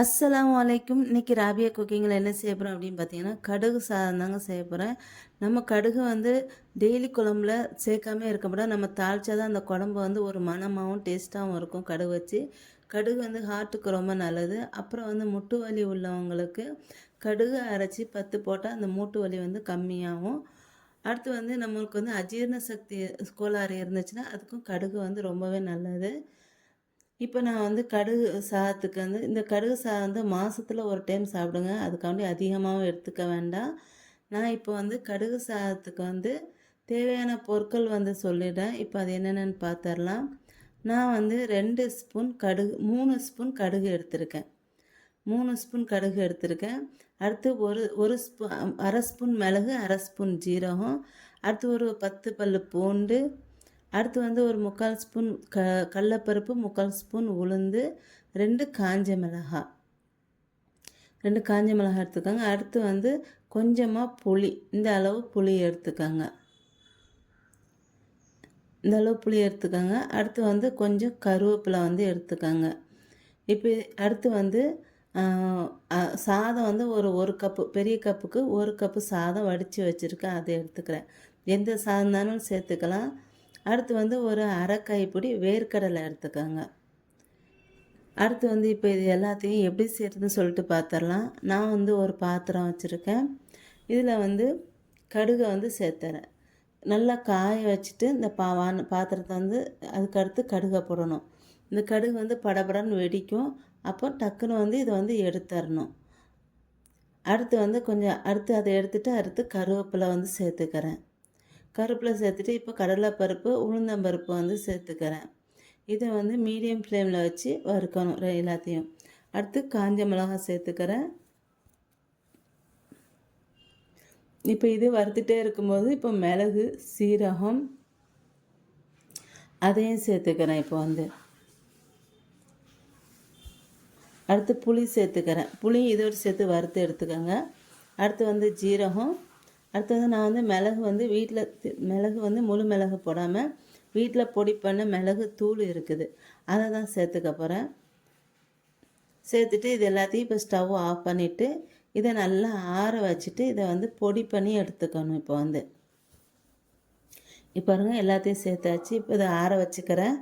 அஸ்ஸலாமு அலைக்கும். இன்றைக்கி ராபியா குக்கிங்கில் என்ன செய்ய போகிறோம் அப்படின்னு பார்த்தீங்கன்னா கடுகு சாதம் தாங்க செய்ய போகிறேன் நம்ம கடுகு வந்து டெய்லி குழம்புல சேர்க்காமே இருக்க நம்ம தாளிச்சா தான் அந்த குழம்பு வந்து ஒரு மணமாகவும் டேஸ்ட்டாகவும் இருக்கும் கடுகு வச்சு. கடுகு வந்து ஹார்ட்டுக்கு ரொம்ப நல்லது. அப்புறம் வந்து முட்டு வலி உள்ளவங்களுக்கு கடுகு அரைச்சி பத்து போட்டால் அந்த மூட்டு வலி வந்து கம்மியாகும். அடுத்து வந்து நம்மளுக்கு வந்து அஜீரண சக்தி கோளாறு இருந்துச்சுன்னா அதுக்கும் கடுகு வந்து ரொம்பவே நல்லது. இப்போ நான் வந்து கடுகு சாதத்துக்கு வந்து இந்த கடுகு சாதம் வந்து மாதத்தில் ஒரு டைம் சாப்பிடுங்க. அதுக்காண்டி அதிகமாகவும் எடுத்துக்க வேண்டாம். நான் இப்போ வந்து கடுகு சாதத்துக்கு வந்து தேவையான பொருட்கள் வந்து சொல்லிடுறேன். இப்போ அது என்னென்னு பார்த்துடலாம் நான் வந்து ரெண்டு ஸ்பூன் கடுகு மூணு ஸ்பூன் கடுகு எடுத்திருக்கேன். மூணு ஸ்பூன் கடுகு எடுத்திருக்கேன். அடுத்து ஒரு ஒரு ஸ்பூன் அரை ஸ்பூன் மிளகு அரை ஸ்பூன் ஜீரகம். அடுத்து ஒரு பத்து பல் பூண்டு அடுத்து வந்து ஒரு முக்கால் ஸ்பூன் க கடலப்பருப்பு முக்கால் ஸ்பூன் உளுந்து ரெண்டு காஞ்ச மிளகாய் ரெண்டு காஞ்ச மிளகாய் எடுத்துக்கோங்க. அடுத்து வந்து கொஞ்சமாக புளி. இந்த அளவு புளி எடுத்துக்கோங்க. இந்த அளவு புளி எடுத்துக்கோங்க. அடுத்து வந்து கொஞ்சம் கருவேப்பிலை வந்து எடுத்துக்கோங்க. இப்போ அடுத்து வந்து சாதம் வந்து ஒரு ஒரு கப்பு பெரிய கப்புக்கு ஒரு கப்பு சாதம் வடித்து வச்சுருக்கேன். அதை எடுத்துக்கிறேன். எந்த சாதம் தானும் சேர்த்துக்கலாம். அடுத்து வந்து ஒரு அரை கைப்பிடி வேர்க்கடலை எடுத்துக்கோங்க. அடுத்து வந்து இப்போ இது எல்லாத்தையும் எப்படி செய்கிறதுன்னு சொல்லிட்டு பார்த்துடலாம் நான் வந்து ஒரு பாத்திரம் வச்சுருக்கேன். இதில் வந்து கடுகை வந்து சேர்த்துறேன். நல்லா காய வச்சுட்டு இந்த பா பாத்திரத்தை வந்து அதுக்கடுத்து கடுகை போடணும். இந்த கடுகு வந்து படபடன்னு வெடிக்கும். அப்போ டக்குன்னு வந்து இதை வந்து எடுத்துடணும் அடுத்து வந்து கொஞ்சம் அடுத்து அதை எடுத்துகிட்டு அடுத்து கருவேப்பிலை வந்து சேர்த்துக்கிறேன். கருப்பில் சேர்த்துட்டு இப்போ கடலைப்பருப்பு உளுந்தம்பருப்பு வந்து சேர்த்துக்கிறேன். இதை வந்து மீடியம் ஃப்ளேமில் வச்சு வறுக்கணும் எல்லாத்தையும். அடுத்து காஞ்ச மிளகாய் சேர்த்துக்கிறேன். இப்போ இது வறுத்துட்டே இருக்கும்போது இப்போ மிளகு சீரகம் அதையும் சேர்த்துக்கிறேன் இப்போ வந்து. அடுத்து புளி சேர்த்துக்கிறேன். புளி இதோடு சேர்த்து வறுத்து எடுத்துக்கோங்க. அடுத்து வந்து ஜீரகம் அடுத்தது நான் வந்து மிளகு வந்து வீட்டில் மிளகு வந்து முழு மிளகு போடாமல் வீட்டில் பொடி பண்ண மிளகு தூள் இருக்குது. அதை தான் சேர்த்துக்க போகிறேன் சேர்த்துட்டு இது எல்லாத்தையும் இப்போ ஸ்டவ் ஆஃப் பண்ணிவிட்டு இதை நல்லா ஆற வச்சுட்டு இதை வந்து பொடி பண்ணி எடுத்துக்கணும் இப்போ வந்து. இப்போ பாருங்கள் எல்லாத்தையும் சேர்த்தாச்சு. இப்போ இதை ஆற வச்சுக்கிறேன்.